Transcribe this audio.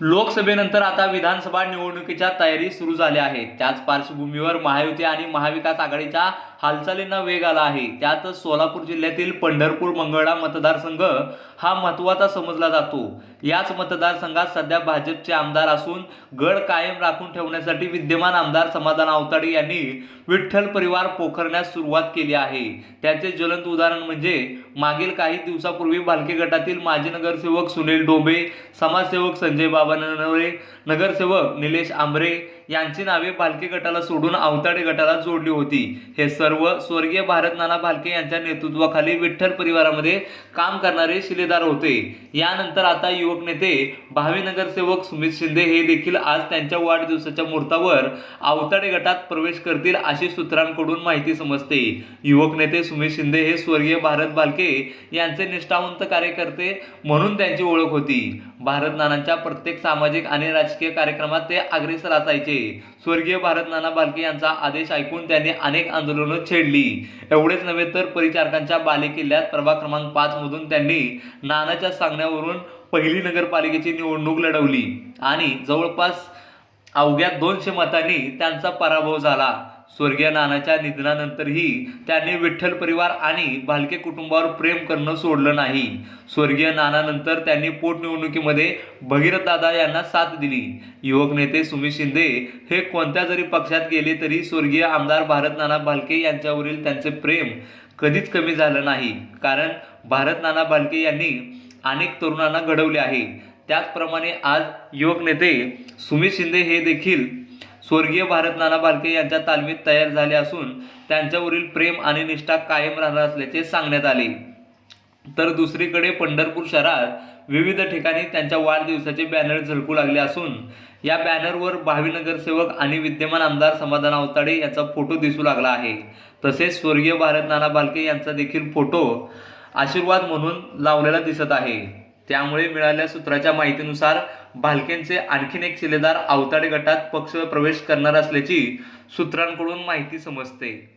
लोकसभेनंतर आता विधानसभा निवडणुकीच्या तयारी सुरू झाल्या आहेत. त्याच पार्श्वभूमीवर महायुती आणि महाविकास आघाडीच्या हालचालींना वेग आला आहे. त्यातच सोलापूर जिल्ह्यातील पंढरपूर मंगळा मतदारसंघ हा महत्त्वाचा समजला जातो. याच मतदारसंघात सध्या भाजपचे आमदार असून गड कायम राखून ठेवण्यासाठी विद्यमान आमदार समाधान आवताडे यांनी विठ्ठल परिवार पोखरण्यास सुरुवात केली आहे. त्याचे ज्वलंत उदाहरण म्हणजे मागील काही दिवसापूर्वी भालके गटातील माजी नगरसेवक सुनील डोंबे समाजसेवक संजय बाबा नरवरे नगरसेवक निलेश आंबरे यांची नावे भालके गटाला सोडून अवताडे गटाला जोडली होती. हे सर्व स्वर्गीय भारत नाना भालके यांच्या नेतृत्वाखाली विठ्ठल परिवारामध्ये काम करणारे शिलेदार होते. यानंतर आता युवक नेते भावी नगरसेवक सुमित शिंदे हे देखील आज त्यांच्या वाढदिवसाच्या मुहूर्तावर आवताडे गटात प्रवेश करतील अशी सूत्रांकडून माहिती समजते. युवक नेते सुमित शिंदे हे स्वर्गीय भारत भालके यांचे निष्ठावंत कार्यकर्ते म्हणून त्यांची ओळख होती. भारत नानांच्या प्रत्येक सामाजिक आणि राजकीय कार्यक्रमात ते अग्रेसर असायचे. स्वर्गीय भारत नाना बालके यांचा आदेश ऐकून त्यांनी अनेक आंदोलनं छेडली. एवढेच नव्हे तर परिचारकांच्या बालेकिल्ल्यात प्रभाग क्रमांक पाच मधून त्यांनी नानाच्या सांगण्यावरून पहिली नगरपालिकेची निवडणूक लढवली. आणि जवळपास अवघ्या दोनशे मतांनी त्यांचा पराभव झाला. स्वर्गीय नानाच्या निधनानंतरही त्यांनी विठ्ठल परिवार आणि भालके कुटुंबावर प्रेम करणं सोडलं नाही. स्वर्गीय नानानंतर त्यांनी पोटनिवडणुकीमध्ये भगीरथ दादा यांना साथ दिली. युवक नेते सुमित शिंदे हे कोणत्या जरी पक्षात गेले तरी स्वर्गीय आमदार भारत नाना भालके यांच्यावरील त्यांचे प्रेम कधीच कमी झालं नाही. कारण भारत नाना भालके यांनी अनेक तरुणांना घडवले आहे. त्याचप्रमाणे आज युवक नेते सुमित शिंदे हे देखील स्वर्गीय भारत नाना भालके यांच्या तालमीत तयार झाले असून त्यांच्यावरील प्रेम आणि निष्ठा कायम राहणार असल्याचे सांगण्यात आले. तर दुसरीकडे पंढरपूर शहरात विविध ठिकाणी त्यांच्या वाढदिवसाचे बॅनर झळकू लागले असून या बॅनरवर भावी नगरसेवक आणि विद्यमान आमदार समाधान अवताडे यांचा फोटो दिसू लागला आहे. तसेच स्वर्गीय भारत नाना भालके यांचा देखील फोटो आशीर्वाद म्हणून लावलेला दिसत आहे. त्यामुळे मिळालेल्या सूत्राच्या माहितीनुसार भालकेंचे आणखीन एक शिलेदार आवताडे गटात पक्ष प्रवेश करणार असल्याची सूत्रांकडून माहिती समजते.